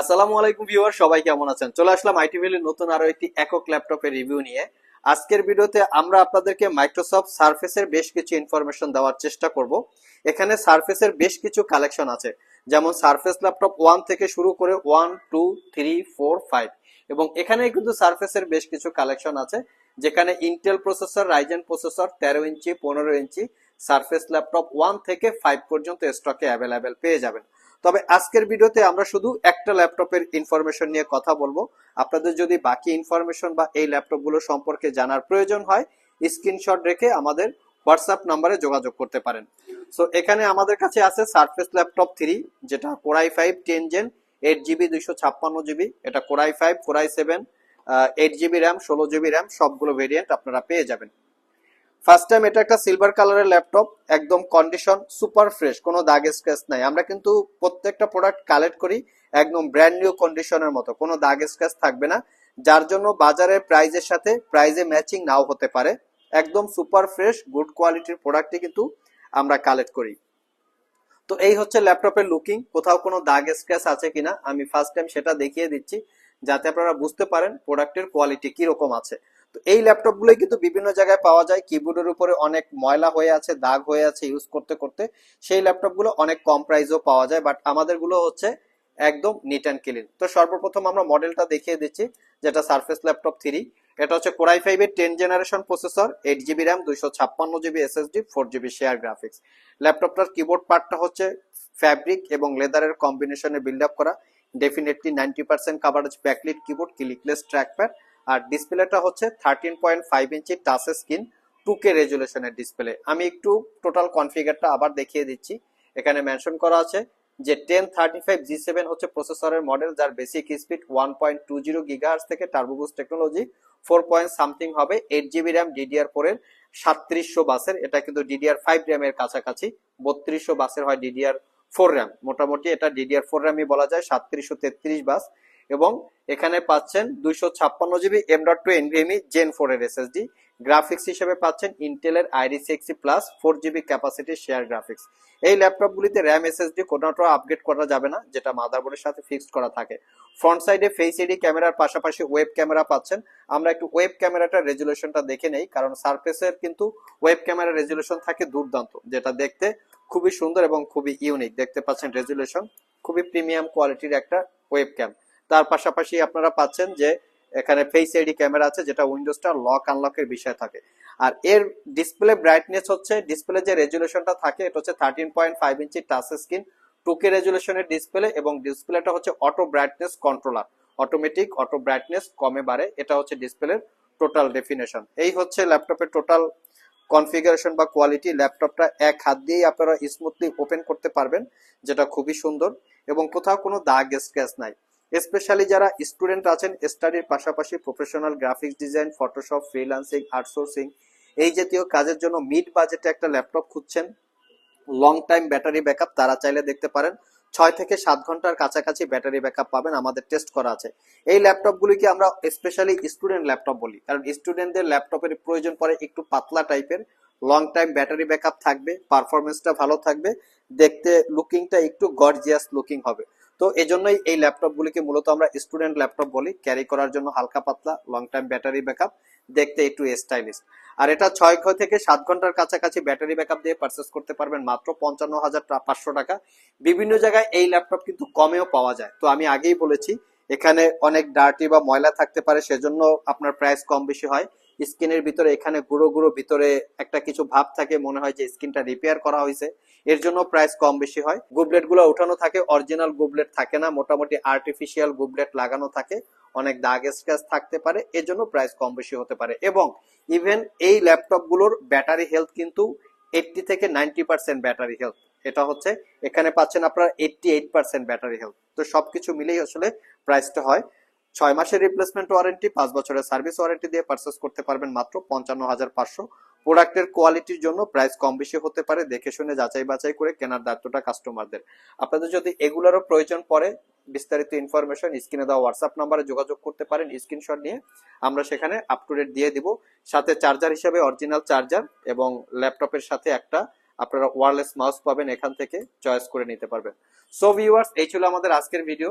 আসসালামু আলাইকুম ভিউয়ার, সবাই কেমন আছেন? চলে আসলাম আইটি ভ্যালির নতুন আরও একটি একক ল্যাপটপের রিভিউ নিয়ে। আজকের ভিডিওতে আমরা আপনাদেরকে মাইক্রোসফট সার্ফেসের বেশ কিছু ইনফরমেশন দেওয়ার চেষ্টা করব। এখানে সার্ফেসের বেশ কিছু কালেকশন আছে। যেমন সার্ফেস ল্যাপটপ ওয়ান থেকে শুরু করে one two three four five এবং এখানে কিন্তু সার্ফেসের বেশ কিছু কালেকশন আছে। যেখানে ইন্টেল প্রসেসর রাইজেন প্রসেসর তেরো ইঞ্চি, পনেরো ইঞ্চি সার্ফেস ল্যাপটপ ওয়ান থেকে ফাইভ পর্যন্ত স্টকে অ্যাভেলেবেল পেয়ে যাবেন। তবে আজকের ভিডিওতে আমরা শুধু একটা ল্যাপটপের ইনফরমেশন নিয়ে কথা বলব। আপনাদের যদি বাকি ইনফরমেশন বা এই ল্যাপটপগুলো সম্পর্কে জানার প্রয়োজন হয় স্ক্রিনশট রেখে আমাদের হোয়াটসঅ্যাপ নাম্বারে যোগাযোগ করতে পারেন। সো এখানে আমাদের কাছে আছে সারফেস ল্যাপটপ থ্রি যেটা core i five ten gen eight GB দুইশো ছাপ্পান্ন জিবি এটা core i five core i seven eight GB RAM ষোলো জিবি র্যাম সবগুলো ভেরিয়েন্ট আপনারা পেয়ে যাবেন। ফার্স্ট টাইম এটা একটা সিলভার কালারের ল্যাপটপ একদম কন্ডিশন সুপার ফ্রেশ কোনো দাগ স্ক্র্যাচ নাই। আমরা কিন্তু প্রত্যেকটা প্রোডাক্ট কালেক্ট করি একদম ব্র্যান্ড নিউ কন্ডিশনের মতো, কোনো দাগ স্ক্র্যাচ থাকবে না। যার জন্য বাজারের প্রাইজের সাথে প্রাইজে ম্যাচিং নাও হতে পারে। একদম সুপার ফ্রেশ গুড কোয়ালিটির প্রোডাক্টই কিন্তু আমরা কালেক্ট করি। তো এই হচ্ছে ল্যাপটপের লুকিং কোথাও কোনো দাগ স্ক্র্যাচ আছে কিনা, আমি ফার্স্ট টাইম সেটা দেখিয়ে দিচ্ছি, যাতে আপনারা বুঝতে পারেন প্রোডাক্টের কোয়ালিটি কীরকম আছে। তো এই ল্যাপটপগুলোই কিন্তু বিভিন্ন জায়গায় পাওয়া যায়। কিবোর্ডের উপরে অনেক ময়লা হয়ে আছে, দাগ হয়ে আছে ইউজ করতে করতে। সেই ল্যাপটপগুলো অনেক কম প্রাইসেও পাওয়া যায় বাট আমাদেরগুলো হচ্ছে একদম নিট অ্যান্ড ক্লিন তো সর্বপ্রথম আমরা মডেলটা দেখিয়ে দিচ্ছি, যেটা সারফেস ল্যাপটপ থ্রি এটা হচ্ছে কোরাই ফাইভ এর ten generation processor eight GB RAM দুইশো ছাপ্পান্ন GB SSD four GB share graphics ল্যাপটপটার keyboard পার্টটা হচ্ছে ফ্যাব্রিক এবং লেদারের কম্বিনেশনে বিল্ড আপ করা। Definitely ninety percent coverage backlit keyboard clickless trackpad আর ডিসপ্লেটা হচ্ছে thirteen point five inch touch screen two K রেজুলেশনের display আমি একটু টোটাল কনফিগারটা আবার দেখিয়ে দিচ্ছি। এখানে মেনশন করা আছে যে ten thirty five G seven হচ্ছে প্রসেসরের মডেল যার basic speed one point two zero gigahertz থেকে turbo boost technology four point something হবে এইট জিবি র্যাম ডিডিআর ফোরের সাতত্রিশশো বাসের। এটা কিন্তু ডিডিআর ফাইভ র্যামের কাছাকাছি, বত্রিশশো বাসের হয় ডিডিআর ফোর র্যাম মোটামুটি এটা ডিডিআর ফোর র্যামই বলা যায়, সাতত্রিশশো তেত্রিশ বাস। এবং এখানে পাচ্ছেন দুইশো ছাপ্পান্ন GB M dot two NVMe gen four এর এসএসডি গ্রাফিক্স হিসেবে পাচ্ছেন ইন্টেলের Iris Xe plus four GB capacity share graphics এই ল্যাপটপগুলিতে র্যাম এসএসডি কোনোটাও আপগ্রেড করা যাবে না, যেটা মাদারবোর্ডের সাথে ফিক্সড করা থাকে। ফ্রন্ট সাইডে ফেস এডি ক্যামেরার পাশাপাশি ওয়েব ক্যামেরা পাচ্ছেন। আমরা একটু ওয়েব ক্যামেরাটার রেজুলেশনটা দেখে নেই, কারণ সার্ফেসের কিন্তু ওয়েব ক্যামেরার রেজুলেশন থাকে দুর্দান্ত, যেটা দেখতে খুবই সুন্দর এবং খুবই ইউনিক দেখতে পাচ্ছেন রেজুলেশন খুবই প্রিমিয়াম কোয়ালিটির একটা ওয়েব ক্যাম তার পাশাপাশি আপনারা পাচ্ছেন যে এখানে ফেস আইডি ক্যামেরা আছে, যেটা উইন্ডোজটা লক আনলকের বিষয় থাকে। আর এর ডিসপ্লে ব্রাইটনেস হচ্ছে ডিসপ্লে যে রেজুলেশনটা থাকে, এটা হচ্ছে thirteen point five inch touch screen two K রেজুলেশনের display এবং ডিসপ্লেটা হচ্ছে auto brightness controller automatic auto brightness কমে বাড়ে, এটা হচ্ছে ডিসপ্লের টোটাল ডেফিনেশন এই হচ্ছে ল্যাপটপের টোটাল কনফিগারেশন বা কোয়ালিটি ল্যাপটপটা এক হাত দিয়েই আপনারা স্মুথলি ওপেন করতে পারবেন, যেটা খুবই সুন্দর এবং কোথাও কোনো দাগ স্ক্র্যাচ নাই। স্পেশালি যারা স্টুডেন্ট আছেন স্টাডির পাশাপাশি professional graphics design Photoshop freelancing outsourcing এই জাতীয় কাজের জন্য মিড বাজেটে একটা ল্যাপটপ খুঁজছেন। লং টাইম ব্যাটারি ব্যাকআপ তারা চাইলে দেখতে পারেন। ছয় থেকে সাত ঘণ্টার কাছাকাছি ব্যাটারি ব্যাকআপ পাবেন, আমাদের টেস্ট করা আছে। এই ল্যাপটপগুলিকে আমরা স্পেশালি স্টুডেন্ট ল্যাপটপ বলি, কারণ স্টুডেন্টদের ল্যাপটপের প্রয়োজন পড়ে একটু পাতলা টাইপের লং টাইম ব্যাটারি ব্যাকআপ থাকবে পারফরমেন্সটা ভালো থাকবে, দেখতে লুকিংটা একটু গর্জিয়াস লুকিং হবে। তো এই জন্যই এই ল্যাপটপগুলিকে মূলত আমরা স্টুডেন্ট ল্যাপটপ বলি। ক্যারি করার জন্য হালকা পাতলা লং টাইম ব্যাটারি ব্যাকআপ দেখতে একটু স্টাইলিশ আর এটা ছয় থেকে সাত ঘণ্টার কাছাকাছি ব্যাটারি ব্যাকআপ দিয়ে পারচেস করতে পারবেন মাত্র পঞ্চান্ন হাজার পাঁচশো টাকা। বিভিন্ন জায়গায় এই ল্যাপটপ কিন্তু কমেও পাওয়া যায়। তো আমি আগেই বলেছি, এখানে অনেক ডার্টি বা ময়লা থাকতে পারে, সেজন্য আপনার প্রাইস কম বেশি হয়। স্কিনের ভিতরে, এখানে গুঁড়ো গুঁড়ো ভিতরে একটা কিছু ভাব থাকে, মনে হয় যে স্কিনটা রিপেয়ার করা হয়েছে। এর জন্য প্রাইস কম বেশি হয়। গুবলেটগুলো উঠানো থাকে, অরিজিনাল গুবলেট থাকে না, মোটামুটি আর্টিফিশিয়াল গুবলেট লাগানো থাকে। অনেক দাগ স্ক্র্যাচ থাকতে পারে, এর জন্য প্রাইস কম বেশি হতে পারে। এবং ইভেন এই ল্যাপটপগুলোর ব্যাটারি হেলথ কিন্তু এইটটি থেকে নাইনটি পার্সেন্ট ব্যাটারি হেলথ এটা হচ্ছে, এখানে পাচ্ছেন আপনার eighty eight percent battery health তো সবকিছু মিলেই আসলে প্রাইসটা হয়। ছয় মাসের রিপ্লেসমেন্ট ওয়ারেন্টি পাঁচ বছরের সার্ভিস ওয়ারেন্টি দিয়ে পারচেস করতে পারবেন মাত্র পঞ্চান্ন হাজার পাঁচশো। প্রোডাক্টের কোয়ালিটির জন্য প্রাইস কম বেশি হতে পারে, দেখে শুনে যাচাই বাছাই করে কেনার দায়িত্বটা কাস্টমারদের আপনাদের যদি এগুলোরও প্রয়োজন পড়ে, বিস্তারিত ইনফরমেশন স্ক্রিনে দেওয়া হোয়াটসঅ্যাপ নাম্বারে যোগাযোগ করতে পারেন স্ক্রিনশট নিয়ে আমরা সেখানে আপ টু ডেট দিয়ে দিব। সাথে চার্জার হিসেবে অরিজিনাল চার্জার এবং ল্যাপটপের সাথে একটা আপনারা ওয়ারলেস মাউস পাবেন, এখান থেকে চয়েস করে নিতে পারবেন। সো ভিউয়ার্স এই ছিল আমাদের আজকের ভিডিও